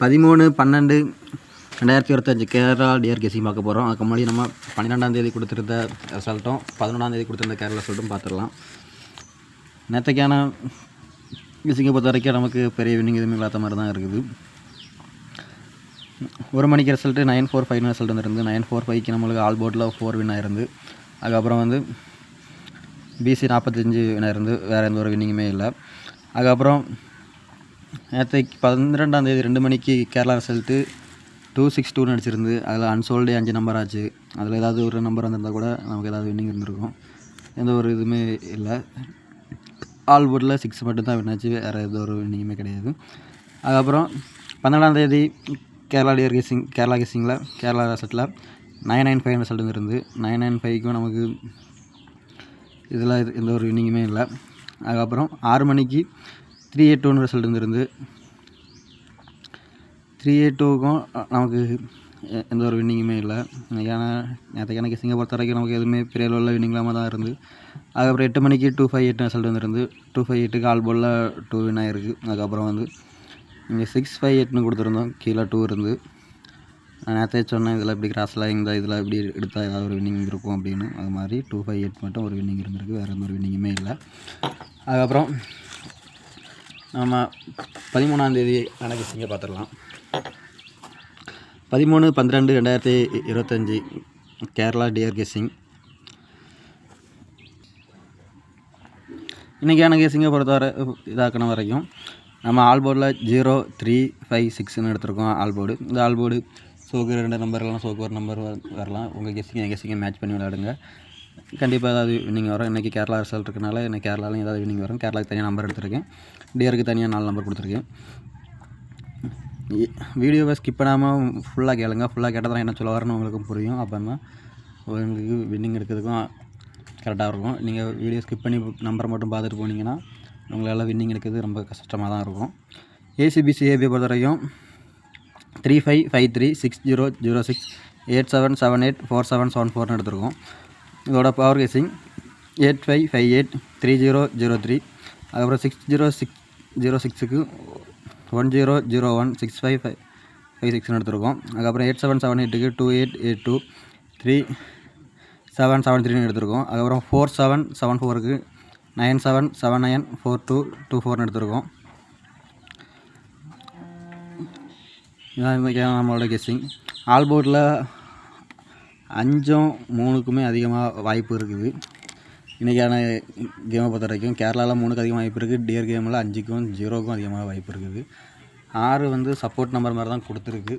பதிமூணு பன்னெண்டு ரெண்டாயிரத்தி இருபத்தஞ்சி கேரளா டிஆர் கேசி பார்க்க போகிறோம் அதுக்கு முன்னாடி நம்ம பன்னிரெண்டாம் தேதி கொடுத்துருந்த ரிசல்ட்டும் பதினொன்றாம் தேதி கொடுத்துருந்த கேரளா ரிசல்ட்டும் பார்த்துடலாம். நேற்றுக்கான கெஸிங்கை பொறுத்த வரைக்கும் நமக்கு பெரிய வின்னிங் எதுவுமே இல்லாத மாதிரி தான் இருக்குது. ஒரு மணிக்கு ரிசல்ட்டு நைன் ஃபோர் ஃபைவ்னு ரிசல்ட் வந்துருந்து நைன் ஃபோர் ஃபைவ்க்கு நம்மளுக்கு ஆல் போர்டில் ஃபோர் வின் ஆயிருந்து அதுக்கப்புறம் வந்து பிசி நாற்பத்தஞ்சு வின் ஆயிருந்து வேறு எந்த ஒரு வின்னிங்குமே இல்லை. அதுக்கப்புறம் நேற்றைக்கு பன்னிரெண்டாம் தேதி ரெண்டு மணிக்கு கேரளா ரிசல்ட்டு டூ சிக்ஸ் டூன்னு அடிச்சிருந்து அதில் அன்சோல்டு அஞ்சு நம்பர் ஆச்சு. அதில் ஏதாவது ஒரு நம்பர் வந்திருந்தால் கூட நமக்கு ஏதாவது வின்னிங் இருந்திருக்கும். எந்த ஒரு இதுவுமே இல்லை. ஆல் போர்டில் சிக்ஸ் மட்டும் தான் வின்னாச்சு வேறு எந்த ஒரு வின்னிங்குமே கிடையாது. அதுக்கப்புறம் பன்னெண்டாம் தேதி கேரளா டியர் கேசிங் கேரளா கேசிங்கில் கேரளா ரிசல்ட்டில் நைன் நைன் ஃபைவ் ரிசல்ட் இருந்து நைன் நைன் ஃபைவ்க்கும் நமக்கு இதில் எந்த ஒரு வின்னிங்குமே இல்லை. அதுக்கப்புறம் ஆறு மணிக்கு த்ரீ எயிட் டூன்னு ரிசல்ட் இருந்திருந்து த்ரீ எயிட் டூக்கும் நமக்கு எந்த ஒரு வின்னிங்குமே இல்லை. ஏன்னா நேற்றுக்கான எனக்கு பொறுத்த வரைக்கும் நமக்கு எதுவுமே பெரிய லெவலில் வின்னிங் இல்லாமல் தான் இருந்து. அதுக்கப்புறம் எட்டு மணிக்கு டூ ஃபைவ் எயிட் ரிசல்ட் வந்துருந்து டூ ஃபைவ் எயிட்டுக்கு ஆல் பாலில் டூ வின் ஆகிருக்கு அதுக்கப்புறம் வந்து இங்கே சிக்ஸ் ஃபைவ் எயிட்னு கொடுத்துருந்தோம். கீழே டூ இருந்து. நான் நேற்றே சொன்னேன் இதில் இப்படி கிராஸ்லாம் இந்த இதில் இப்படி எடுத்தால் ஏதாவது ஒரு வின்னிங் இருக்கும் அப்படின்னு. அது மாதிரி டூ ஃபைவ் எயிட் மட்டும் ஒரு வின்னிங் இருந்திருக்கு. வேறு எந்த ஒரு வின்னிங்குமே இல்லை. அதுக்கப்புறம் நம்ம பதிமூணாந்தேதி கணக்கு பார்த்துடலாம் பதிமூணு பன்னிரெண்டு ரெண்டாயிரத்தி இருபத்தஞ்சி கேரளா டியர் கெஸிங் இன்றைக்கான கெஸிங்கை பொறுத்த வரை இதாக்கின வரைக்கும் நம்ம ஆல்போர்டில் ஜீரோ த்ரீ ஃபைவ் சிக்ஸ்னு எடுத்திருக்கோம் ஆல்போர்டு இந்த ஆல்போர்டு சோக்கு ரெண்டு நம்பர்லாம் சோக்கு ஒரு நம்பர் வரலாம். உங்கள் கெஸிங் என் மேட்ச் பண்ணி விளையாடுங்க. கண்டிப்பாக ஏதாவது வின்னிங் வரும். இன்றைக்கி கேரளா ரிசல்ட் இருக்கனால எனக்கு கேரளாலையும் ஏதாவது வின்னிங் வரும். கேரளாவுக்கு தனியாக நம்பர் எடுத்திருக்கேன். டியருக்கு தனியாக நாலு நம்பர் கொடுத்துருக்கேன். வீடியோவை ஸ்கிப் பண்ணாமல் ஃபுல்லாக கேளுங்க. ஃபுல்லாக கேட்டால் தான் என்ன சொல்ல வரணும் உங்களுக்கு புரியும். அப்போ தான் உங்களுக்கு வின்னிங் எடுக்கிறதுக்கும் கரெக்டாக இருக்கும். நீங்கள் வீடியோ ஸ்கிப் பண்ணி நம்பரை மட்டும் பார்த்துட்டு போனீங்கன்னா உங்களால் வின்னிங் எடுக்கிறது ரொம்ப கஷ்டமாக தான் இருக்கும். ஏசிபிசி ஏபி பொறுத்த வரைக்கும் three five five three six zero zero six eight seven seven eight four seven seven ஃபோர்னு எடுத்துருக்கோம். இதோட power guessing eight five five eight three zero zero three அதுக்கப்புறம் சிக்ஸ் ஜீரோ சிக்ஸ் ஜீரோ சிக்ஸுக்கு one zero zero one six five five five சிக்ஸ்னு எடுத்திருக்கோம். அதுக்கப்புறம் eight seven seven எயிட்டுக்கு two eight eight two three seven seven த்ரீன்னு எடுத்திருக்கோம். அதுக்கப்புறம் four seven seven ஃபோருக்கு nine seven seven nine four two two ஃபோர்னு எடுத்திருக்கோம். இதான் நம்மளோட கெஸ்ஸிங் ஆல்போர்டில் அஞ்சும் மூணுக்குமே அதிகமாக வாய்ப்பு இருக்குது. இன்றைக்கான கேமை பொறுத்த வரைக்கும் கேரளாவில் மூணுக்கு அதிகமாக வாய்ப்பு இருக்குது டியர் கேமில் அஞ்சுக்கும் ஜீரோக்கும் அதிகமாக வாய்ப்பு இருக்குது. ஆறு வந்து சப்போர்ட் நம்பர் மாதிரி தான் கொடுத்துருக்கு.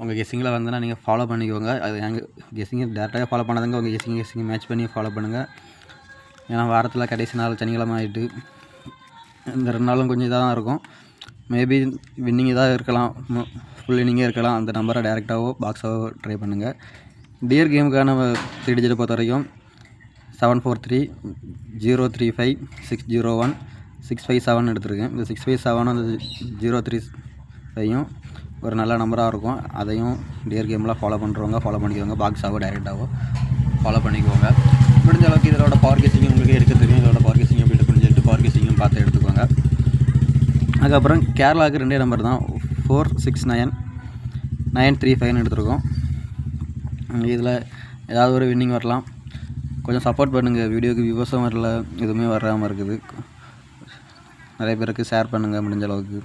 உங்கள் கெஸ்ஸிங்கில் வந்தனா நீங்கள் ஃபாலோ பண்ணிக்கோங்க. அது எங்கள் கெஸ்ஸிங்கை டேரெக்டாக ஃபாலோ பண்ணாதங்க. உங்கள் கெஸ்ஸிங் கெஸ்ஸிங் மேட்ச் பண்ணி ஃபாலோ பண்ணுங்கள் ஏன்னா வாரத்தில் கடைசி நாள் சனிக்கிழமை ஆகிட்டு இந்த ரெண்டு நாளும் கொஞ்சம் இதாக தான் இருக்கும். மேபி வின்னிங் இதாக இருக்கலாம். ஃபுல் இன்னிங்கே இருக்கலாம். அந்த நம்பரை டேரெக்டாகவோ பாக்ஸாகவோ ட்ரை பண்ணுங்கள் டியர் கேமுக்கான த்ரீ பொறுத்த வரைக்கும் seven four three zero three five six zero one six five seven எடுத்திருக்கேன். இந்த சிக்ஸ் ஃபைவ் செவனும் அந்த ஜீரோ த்ரீ ஃபைவும் ஒரு நல்ல நம்பராக இருக்கும். அதையும் டியர் கேம்லாம் ஃபாலோ பண்ணுறவங்க ஃபாலோ பண்ணிக்கோங்க பாக்ஸாவோ டைரெக்டாகவோ ஃபாலோ பண்ணிக்கோங்க முடிஞ்ச அளவுக்கு இதோட பவர் கேசிங் உங்களுக்கு எடுக்க தெரியும். இதோட பவர் கேசிங் எப்படி இருக்குன்னு சொல்லிட்டு பவர் கேசிங்கும் பார்த்து எடுத்துக்கோங்க. அதுக்கப்புறம் கேரளாவுக்கு ரெண்டே நம்பர் தான் four six nine nine three ஃபைவ்னு எடுத்திருக்கோம். இதில் ஏதாவது ஒரு வின்னிங் வரலாம். கொஞ்சம் சப்போர்ட் பண்ணுங்கள் வீடியோக்கு வியூவர்ஸும் வரல. எதுவுமே வராமல் இருக்குது. நிறைய பேருக்கு ஷேர் பண்ணுங்கள் முடிஞ்ச அளவுக்கு.